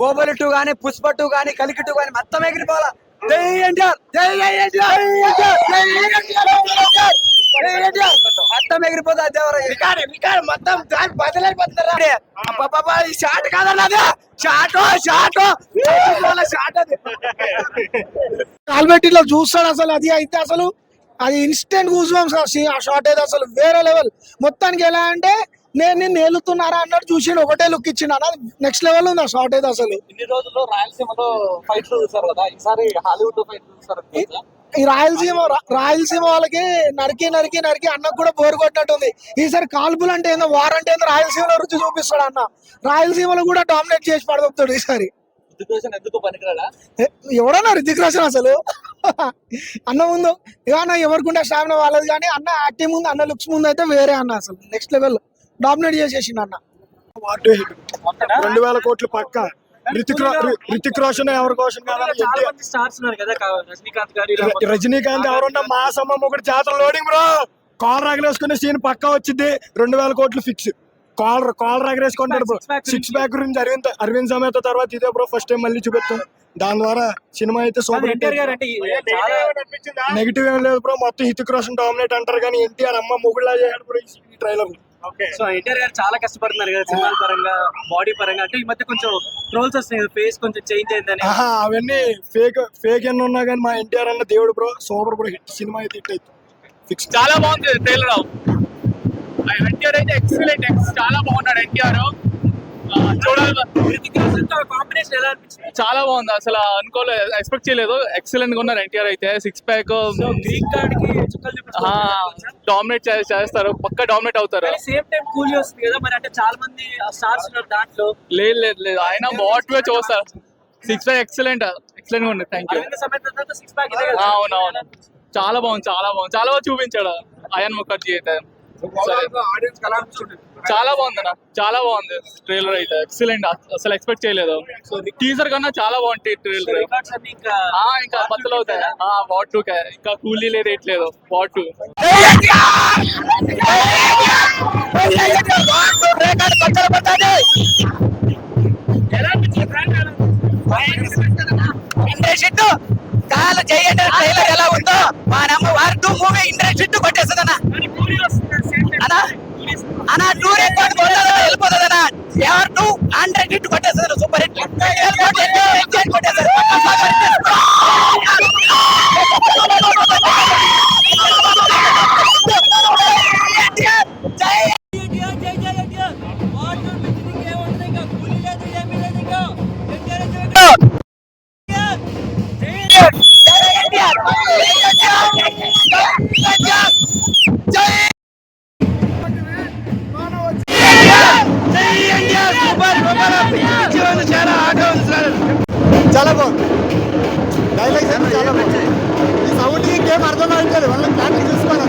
Baahubali two గానీ Pushpa two గానీ కలికి టూ గానీ మొత్తం ఎగిరిపోవాలా? జై ఎన్టీఆర్! జై జై ఎన్టీఆర్! మొత్తం ఎగిరిపోతా మొత్తం దాని బదలైపోతున్నారా? ఈ షాట్ కాదన్న అది? Shot shot! షాట్ అది? కాల్బెట్టిలో చూస్తాడు అసలు అది అయితే అసలు అది ఇన్స్టెంట్ గూస్ బంప్స్ ఆ షాట్ అయితే అసలు వేరే లెవెల్ మొత్తానికి ఎలా అంటే నేను నేను నేలుతున్నారా అన్నట్టు చూసిండు ఒకటే లుక్ ఇచ్చిండు. అన్న నెక్స్ట్ లెవెల్ ఉంది ఆ షాట్ అయితే అసలు. ఇన్ని రోజుల్లో రాయలసీమలో ఫైట్లు చూసారు కదా ఈసారి హాలీవుడ్ చూసారు ఈ రాయలసీమ రాయలసీమ వాళ్ళకి నరికి నరికి నరికి అన్నకు కూడా బోరు కొట్టినట్టుంది. ఈసారి కాల్పులు అంటే ఏందో వార్ అంటే ఏందో రాయలసీమలో రుచి చూపిస్తాడు అన్న. రాయలసీమలో కూడా డామినేట్ చేసి పడగొప్తాడు ఈసారి. ఎవడన్నా రితిక్ రోషన్ అసలు? అన్న ముందు ఏమన్నా ఎవరికుంటే స్టామినా వాళ్ళది కానీ అన్న యాక్టింగ్ ముందు అన్న లుక్స్ ముందు అయితే వేరే అన్న అసలు నెక్స్ట్ లెవెల్ డామినేట్ చేసేసిండు అన్న. రెండు వేల కోట్లు పక్క. రితిక్ రోషన్ ఎవరి కోసం రజనీకాంత్ ఎవరున్నా మా సమ్మమ్మ ఒకటి జాతర లోడింగ్ బ్రో. కాల్ రగలేసుకునే సీన్ పక్కా వచ్చింది రెండు వేల కోట్లు ఫిక్స్ కాల్ కాల్ రగరేసుకుంటాడు బ్రో. సిక్స్ ప్యాక్ గురించి. అరవింద్ అరవింద్ సమేత తర్వాత ఇదే బ్రో. ఫస్ట్ టైం మళ్ళీ చూపిస్తాం దాని ద్వారా సినిమా అయితే సూపర్ నెగిటివ్ ఏం లేదు బ్రో. మొత్తం హితిక్ రోషన్ డామినేట్ అంటారు కానీ ఎన్టీఆర్ అమ్మ మొగుళ్ళ చేయాలి బ్రో ఈ ట్రైలర్ సో ఎన్టీఆర్ గారు చాలా కష్టపడుతున్నారు కదా సినిమాల పరంగా బాడీ పరంగా. అంటే ఈ మధ్య కొంచెం ట్రోల్స్ వస్తున్నాయి ఫేస్ కొంచెం చేంజ్ అయిందని. ఆహా అవన్నీ ఫేక్ ఫేక్ ఎన్ని ఉన్నా కానీ మా ఎన్టీఆర్ అన్న దేవుడు bro super bro hit cinema అయితే హిట్ అయితే ఫిక్స్ చాలా బాగుంది ట్రైలర్ ఎన్టీఆర్ అయితే ఎక్సలెంట్ చాలా బాగున్నాడు ఎన్టీఆర్. చాలా బాగుంది. అసలు అనుకోలేదు ఎక్స్పెక్ట్ చేయలేదు. ఎక్సలెంట్గా ఉన్నారు ఎన్టీఆర్ అయితే. సిక్స్ ప్యాక్ డామినేట్ చేస్తారు. పక్క డామినేట్ అవుతారు. సేమ్ టైం కూలీ వస్తుంది కదా మరి అంటే చాలా మంది స్టార్స్ ఉన్నారు దాంట్లో. లేదు లేదు లేదు. ఆయన బాట్ వే చూస్తారు. సిక్స్ ప్యాక్ ఎక్సలెంట్ ఎక్సలెంట్గా ఉంది. థ్యాంక్ యూ అవునవును. చాలా బాగుంది చాలా బాగుంది. చాలా బాగా చూపించాడు అయన్ ముఖర్జీ అయితే. చాలా బాగుంది అన్న చాలా బాగుంది ట్రైలర్ అయితే ఎక్సలెంట్ అసలు ఎక్స్పెక్ట్ చేయలేదు సో టీజర్ కన్నా చాలా బాగుంది ట్రైలర్ ఇంకా ఆ ఇంకా బద్దలు అవుతాయి ఆ వాట్ టూ ఇంకా కూలీ లేదు ఎట్లేదు వాట్ టూ ట్రైలర్ ఎలా ఉందో మా నమ్మ వారి టూ మూవీ ఇంట్రెస్ట్ కొట్టేస్తుంది అన్న అన్నా అన్న టూ రికార్డ్ కొట్టదు వెళ్ళిపోతుంది అన్న ఎవరు టూ హండ్రెడ్ హిట్ కొట్టేస్తుంది సూపర్ హిట్ చాలా బాగుంది. డైలాగ్స్ అయితే చాలా బాగుంది. ఈ సౌండ్కి ఇంకేం అర్థం కావట్లేదు. వాళ్ళని క్లారిటీ చూసుకోవాలి